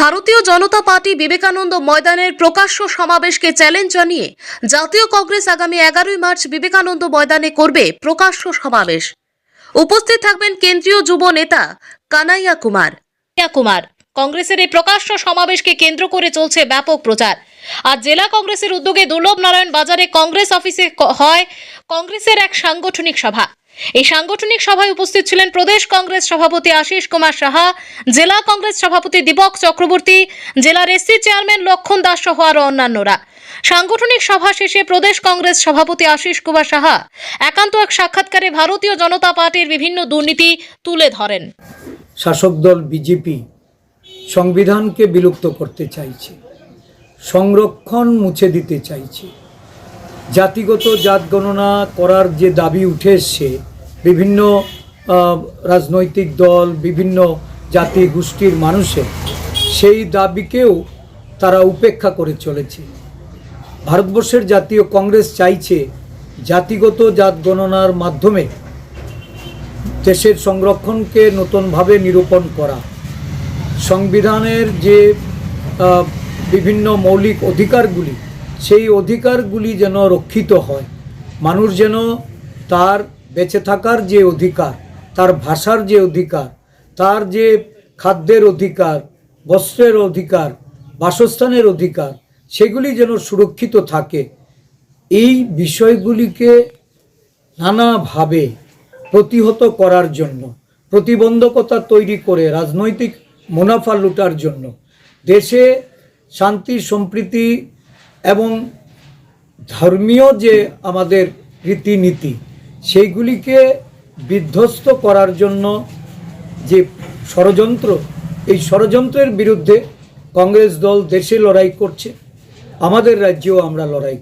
ভারতীয় জনতা পার্টি বিবেকানন্দ ময়দানের প্রকাশ্য সমাবেশকে চ্যালেঞ্জ জানিয়ে জাতীয় কংগ্রেস আগামী এগারোই মার্চ বিবেকানন্দ ময়দানে করবে প্রকাশ্য সমাবেশ। উপস্থিত থাকবেন কেন্দ্রীয় যুব নেতা কানাইয়া কুমার। কুমার, কংগ্রেসের এই প্রকাশ্য সমাবেশকে কেন্দ্র করে চলছে ব্যাপক প্রচার। আর জেলা কংগ্রেসের উদ্যোগে দুর্লভ নারায়ণ বাজারে কংগ্রেস অফিসে হয় কংগ্রেসের এক সাংগঠনিক সভা। এই সাংগঠনিক সভায় উপস্থিত ছিলেন প্রদেশ কংগ্রেস সভাপতি আশিস কুমার সাহা, জেলা কংগ্রেস সভাপতি দীপক চক্রবর্তী, জেলার এসসি চেয়ারম্যান লক্ষণ দাস সহ আরও অন্যান্যরা। সাংগঠনিক সভা শেষে প্রদেশ কংগ্রেস সভাপতি আশিস কুমার সাহা একান্ত এক সাক্ষাৎকারে ভারতীয় জনতা পার্টির বিভিন্ন দুর্নীতি তুলে ধরেন। শাসক দল বিজেপি সংবিধানকে বিলুপ্ত করতে চাইছে, সংরক্ষণ মুছে দিতে চাইছে জাতিগত জাত গণনা করার যে দাবি উঠে এসছে, বিভিন্ন রাজনৈতিক দল, বিভিন্ন জাতি গোষ্ঠীর মানুষের সেই দাবিকেও তারা উপেক্ষা করে চলেছে। ভারতবর্ষের জাতীয় কংগ্রেস চাইছে জাতিগত জাত গণনার মাধ্যমে দেশের সংরক্ষণকে নতুনভাবে নিরূপণ করা। সংবিধানের যে বিভিন্ন মৌলিক অধিকারগুলি সেই অধিকারগুলি যেন রক্ষিত হয়। মানুষ যেন তার বেঁচে থাকার যে অধিকার, তার ভাষার যে অধিকার, তার যে খাদ্যের অধিকার, বস্ত্রের অধিকার, বাসস্থানের অধিকার, সেগুলি যেন সুরক্ষিত থাকে। এই বিষয়গুলিকে নানাভাবে প্রতিহত করার জন্য, প্রতিবন্ধকতা তৈরি করে রাজনৈতিক মুনাফা লুটার জন্য, দেশে শান্তি, সম্প্রীতি এবং ধর্মীয় যে আমাদের রীতিনীতি, সেইগুলিকে বিধ্বস্ত করার জন্য যে ষড়যন্ত্র, এই ষড়যন্ত্রের বিরুদ্ধে কংগ্রেস দল দেশে লড়াই করছে, আমাদের রাজ্যেও আমরা লড়াই